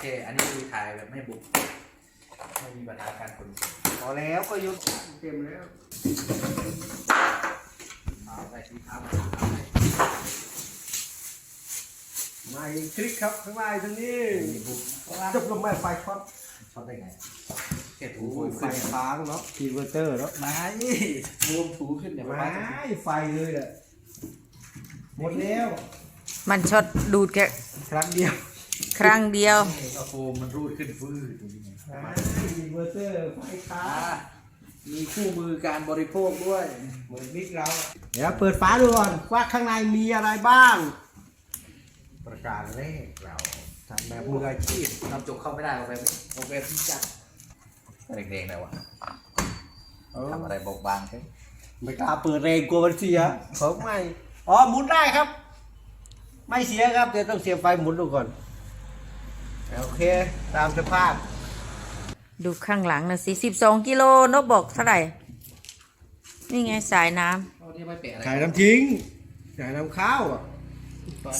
เคอันนี้คือถ่ายแบบไม่บุกไม่มีปัญหาการขนส่งพอแล้วก็ยกเต็มแล้วเอาไปที่ทำไม่คลิกครับข้างในตรงนี้มีบุกเพราะว่าจบลงไปไฟช็อตช็อตได้ไงแค่ถูโอ้ยไฟขึ้นค้างเนาะคีเวอร์เตอร์เนาะไม่รวมถูขึ้นเนี่ยไมว่าไฟเลยแหละหมดแล้ว มันช็อตดูดแค่ครั้งเดียว ครั้งเดียวก็โฟมมันรูดขึ้นฟื้นจริงคีเวอร์เตอร์ไฟค้าๆอ่างมีคู่มือการบริโภคด้วย เหมือนมิกเรา เดี๋ยวเปิดฝาดูก่อนว่าข้างในมีอะไรบ้าง ประการแรกเราทำแบบมืออาชีพทำจกเข้าไม่ได้โอเคโอเคพี่จัดเด็กๆเลยวะเออทำอะไรบกบางใช่ไม่กล้าเปิดแรงกลัวมันเสียของใหม่ อ๋อหมุนได้ครับ ไม่เสียครับแต่ต้องเสียบไฟหมุนดูก่อน โอเค ตามสภาพ ดูข้างหลังนะสิสิบสองกิโลนกบอกเท่าไหร่ นี่ไงสายน้ำ เอาที่ไม่เปะอะไรขายน้ำทิ้งขายน้ำข้าวอะ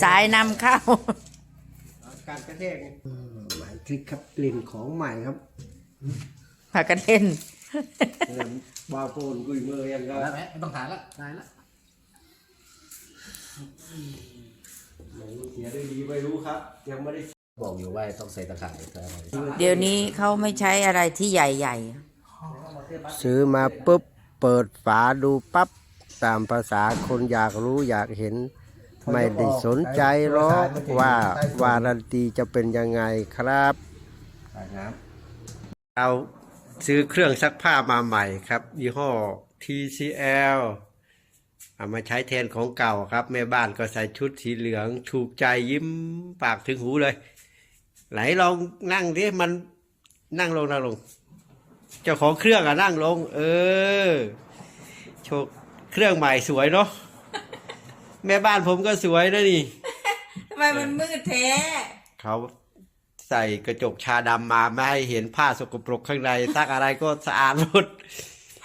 สายนำเข้า การกระแทกหมายคลิกครับกลิ่นของใหม่ครับพากันเล่น เริ่มบาโฟนกุยเมอร์ยังก็แล้วไหมไม่ต้องถ่ายละถ่ายละไหนเสียได้ดีไม่รู้ครับ ยังไม่ได้ บอกอยู่ว่าต้องใส่ตะข่ายใส่อะไรเดี๋ยวนี้เขาไม่ใช้อะไรที่ใหญ่ซื้อมาปุ๊บ เปิดฝาดูปั๊บ ตามภาษาคนอยากรู้อยากเห็น ไม่ได้สนใจหรอกว่าวารันตีจะเป็นยังไงครับเราซื้อเครื่องซักผ้ามาใหม่ครับ ยี่ห้อ TCL เอามาใช้แทนของเก่าครับ แม่บ้านก็ใส่ชุดสีเหลือง ถูกใจยิ้มปากถึงหูเลย ไหนลองนั่งดิมันนั่งลงนั่งลง เจ้าของเครื่องอะนั่งลง เออ โชว์เครื่องใหม่สวยเนาะแม่บ้านผมก็สวยนะนี่ๆทำไมมันมืดแท้เขาใส่กระจกชาดำมาไม่ให้เห็นผ้าสกปรกข้างในซักอะไรก็สะอาดหมด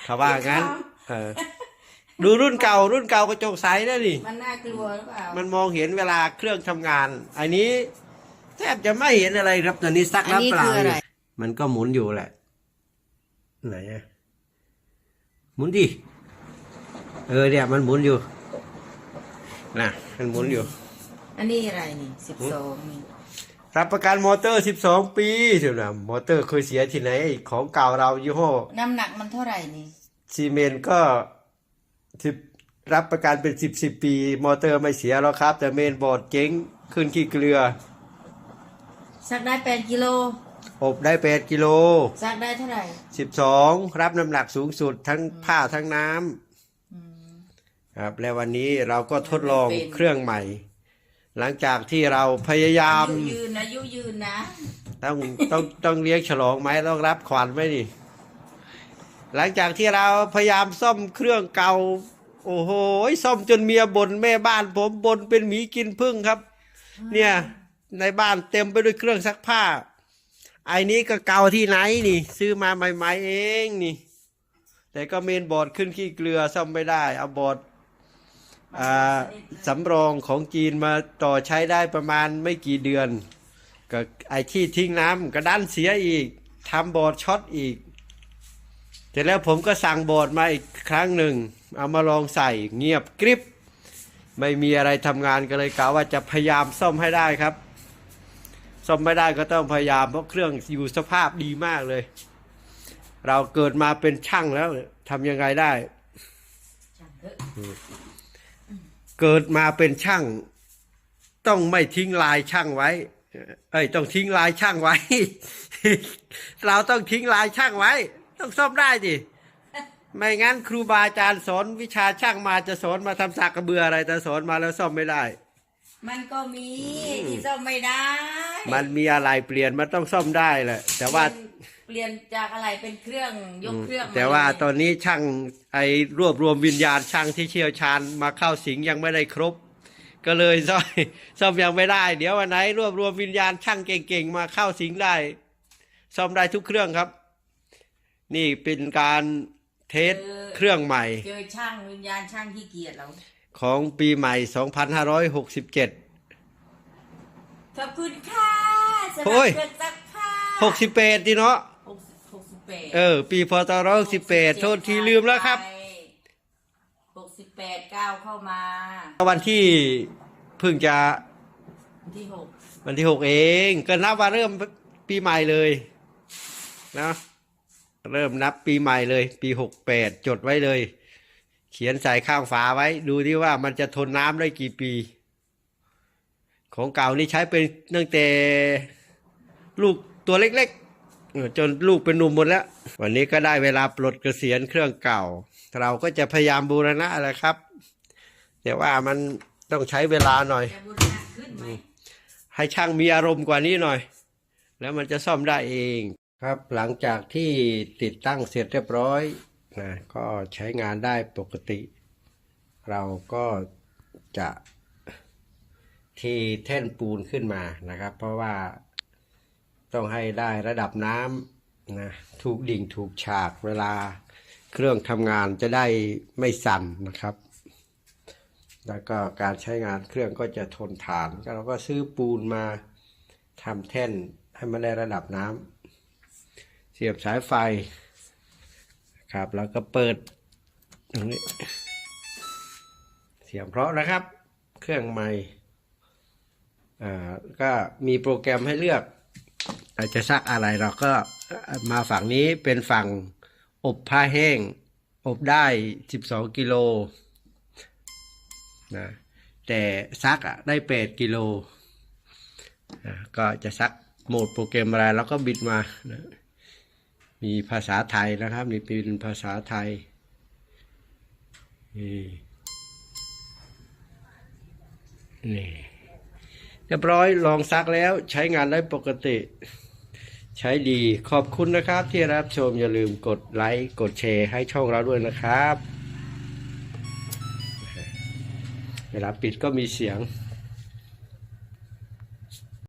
เขาว่างั้น เออ ดูรุ่นเก่า รุ่นเก่ากระจกใสนะนี่มันน่ากลัวหรือเปล่ามันมองเห็นเวลาเครื่องทำงาน อันนี้แท บจะไม่เห็นอะไรครับตอนนี้ซักอันแล้วนี้เปล่าคืออะไร มันก็หมุนอยู่แหละ ไหนอะหมุนดิเออเนี่ยมันหมุนอยู่นะมันหมุนอยู่ อันนี้อะไรนี่สิบสองนี่รับประกันมอเตอร์ 12 ปีเดี๋ยวนะมอเตอร์เคยเสียที่ไหนของเก่าเรายี่ห้อน้ำหนักมันเท่าไหร่นี่ซีเมนต์ก็สิบรับประกันเป็นสิบสิบปี มอเตอร์ไม่เสียแล้วครับ แต่เมนบอร์ดเจ๊งขึ้นขี้เกลือ ซักได้แปดกิโล อบได้8กิโลซักได้เท่าไหร่12รับน้ำหนักสูงสุดทั้งผ้าทั้งน้ำอืมครับ และวันนี้เราก็ทดลองเป็นเครื่องใหม่ หลังจากที่เราพยายาม อายุยืนนะอายุยืนนะต้องต้องต้องเลี้ยงฉลองไหมต้องรับขวัญไหมนี่หลังจากที่เราพยายามซ่อมเครื่องเก่า โอ้โหซ่อมจนเมียบน่นแม่บ้านผมบ่นเป็นหมีกินพึ่งครับ เนี่ย ในบ้านเต็มไปด้วยเครื่องซักผ้า ไอ้นี้ก็เก่าที่ไหนนี่ ซื้อมาใหม่ๆเองนี่ แต่ก็เมนบอร์ดขึ้นขี้เกลือซ่อมไม่ได้ เอาบอร์ดสำรองของจีนมาต่อใช้ได้ประมาณไม่กี่เดือนก็ไอที่ทิ้งน้ำก็ดันเสียอีกทำบอร์ดช็อตอีกเสร็จแล้วผมก็สั่งบอร์ดมาอีกครั้งหนึ่ง เอามาลองใส่เงียบกริบ ไม่มีอะไรทำงานก็เลยกะว่าจะพยายามซ่อมให้ได้ครับ ซ่อมไม่ได้ก็ต้องพยายามเพราะเครื่องอยู่สภาพดีมากเลย เราเกิดมาเป็นช่างแล้วทำยังไงได้ช่างเถอะเกิดมาเป็นช่าง ต้องไม่ทิ้งลายช่างไว้เอ้ยต้องทิ้งลายช่างไว้ เราต้องทิ้งลายช่างไว้ ต้องซ่อมได้ดิไม่งั้นครูบาอาจารย์สอนวิชาช่างมาจะสอนมาทำสักกระเบืออะไรแต่สอนมาแล้วซ่อมไม่ได้ มันก็มีที่ซ่อมไม่ได้มันมีอะไรเปลี่ยนมันต้องซ่อมได้แหละแต่ว่าเปลี่ยนจากอะไรเป็นเครื่องยกเครื่องมแต่ว่าเลยตอนนี้ช่างไอ้รวบรวมวิญญาณช่างที่เชี่ยวชาญมาเข้าสิงยังไม่ได้ครบ ก็เลยซ่อมซ่อมยังไม่ได้ เดี๋ยววันไหนรวบรวมวิญญาณช่างเก่งๆมาเข้าสิงได้ ซ่อมได้ทุกเครื่องครับ นี่เป็นการเทสเครื่องใหม่ เจอช่างวิญญาณช่างขี้เกียจแล้ว ของปีใหม่ 2567 ขอบคุณค่ะสำหรับโอ้ย เครื่องซักผ้าหกสิบแปดดีเนาะ หกสิบหกสิบแปดเออ ปีพศร้อยสิบแปดโทษทีลืมแล้วครับ หกสิบแปดก้าวเข้ามาวันที่เพิ่งจะวันที่หกวันที่หกเอง ก็นับว่าเริ่มปีใหม่เลยนะเริ่มนับปีใหม่เลย ปีหกแปดจดไว้เลย เขียนใส่ข้างฝาไว้ ดูที่ว่ามันจะทนน้ำได้กี่ปี ของเก่านี่ใช้เป็นตั้งแต่ลูกตัวเล็กๆจนลูกเป็นหนุ่มหมดแล้ว วันนี้ก็ได้เวลาปลดเกษียณเครื่องเก่า เราก็จะพยายามบูรณะแหละครับแต่ว่ามันต้องใช้เวลาหน่อย ให้ช่างมีอารมณ์กว่านี้หน่อย แล้วมันจะซ่อมได้เองครับหลังจากที่ติดตั้งเสร็จเรียบร้อย นะก็ใช้งานได้ปกติ เราก็จะเทีแท่นปูนขึ้นมานะครับ เพราะว่าต้องให้ได้ระดับน้ำนะถูกดิ่งถูกฉากเวลาเครื่องทำงานจะได้ไม่สั่นนะครับ แล้วก็การใช้งานเครื่องก็จะทนทานก็เราก็ซื้อปูนมาทำแท่นให้มันได้ระดับน้ำเสียบสายไฟ ครับ แล้วก็เปิดตรงนี้เสียงเพราะนะครับ เครื่องใหม่อ่าก็มีโปรแกรมให้เลือกเราจะซักอะไรเราก็มาฝั่งนี้เป็นฝั่งอบผ้าแห้ง อบได้ 12 กิโลนะแต่ซักอะได้แปดกิโลอะก็จะซักโหมดโปรแกรมอะไรแล้วก็บิดมานะ มีภาษาไทยนะครับ นี่เป็นภาษาไทยนี่นี่เรียบร้อยลองซักแล้วใช้งานได้ปกติ ใช้ดีขอบคุณนะครับ ที่รับชมอย่าลืมกดไลค์กดแชร์ให้ช่องเราด้วยนะครับ เวลาปิดก็มีเสียง